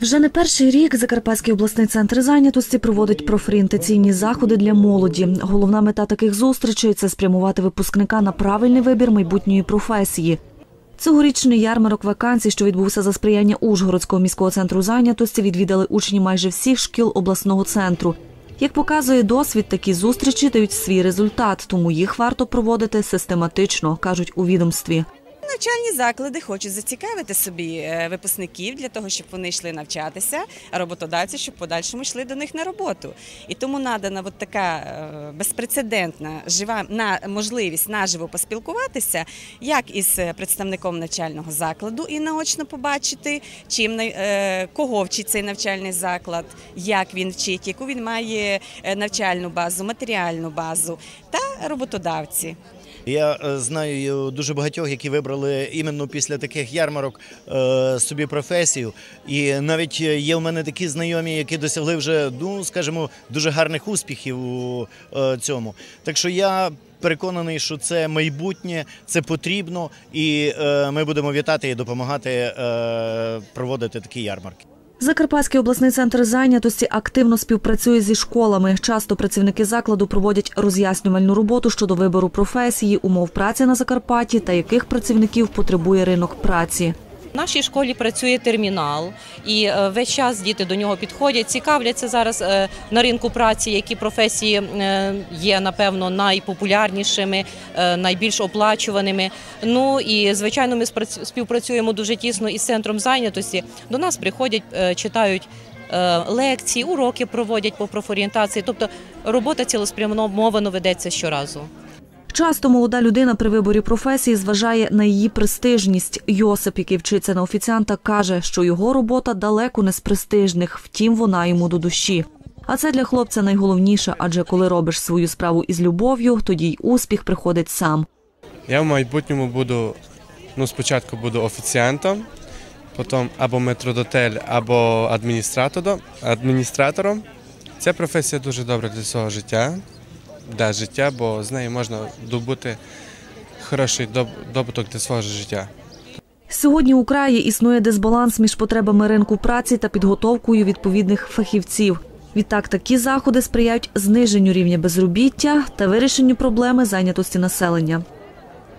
Вже не перший рік Закарпатський обласний центр зайнятості проводить профорієнтаційні заходи для молоді. Головна мета таких зустрічей це спрямувати випускника на правильний вибір майбутньої професії. Цьогорічний ярмарок вакансій, що відбувся за сприяння Ужгородського міського центру зайнятості, відвідали учні майже всіх шкіл обласного центру. Як показує досвід, такі зустрічі дають свій результат, тому їх варто проводити систематично, кажуть у відомстві. Навчальні заклади хочуть зацікавити собі е, випускників для того, щоб вони йшли навчатися, а роботодавці, щоб подальшому йшли до них на роботу. І тому надана от така е, безпрецедентна жива на можливість наживо поспілкуватися, як із представником навчального закладу і наочно побачити, чим е, кого вчить цей навчальний заклад, як він вчить, яку він має е, навчальну базу, матеріальну базу та роботодавці. Я е, знаю дуже багатьох, які вибрали іменно після таких ярмарок е, собі професію. І навіть є в мене такі знайомі, які досягли вже, ну скажімо, дуже гарних успіхів у е, цьому. Так що я. Переконаний, що це майбутнє, це потрібно, і е, ми будемо вітати і допомагати е, проводити такі ярмарки. Закарпатський обласний центр зайнятості активно співпрацює зі школами. Часто працівники закладу проводять роз'яснювальну роботу щодо вибору професії, умов праці на Закарпатті та яких працівників потребує ринок праці. Нашій школі працює термінал, і е, весь час діти до нього підходять, цікавляться зараз е, на ринку праці, які професії е, є напевно найпопулярнішими, найбільш оплачуваними. Ну і звичайно, ми співпрацюємо дуже тісно із центром зайнятості. До нас приходять, читають. Лекції, уроки проводять по профорієнтації, тобто робота цілеспрямовано ведеться щоразу. Часто молода людина при виборі професії зважає на її престижність. Йосип, який вчиться на офіціанта, каже, що його робота далеко не з престижних, втім вона йому до душі. А це для хлопця найголовніше, адже коли робиш свою справу із любов'ю, тоді й успіх приходить сам. Я в майбутньому буду, ну, спочатку буду офіціантом, потім або метродотель, або адміністратором. Ця професія дуже добра для свого життя, для життя, бо з нею можна добути хороший доб- добуток для свого життя. Сьогодні у краї існує дисбаланс між потребами ринку праці та підготовкою відповідних фахівців. Відтак такі заходи сприяють зниженню рівня безробіття та вирішенню проблеми зайнятості населення.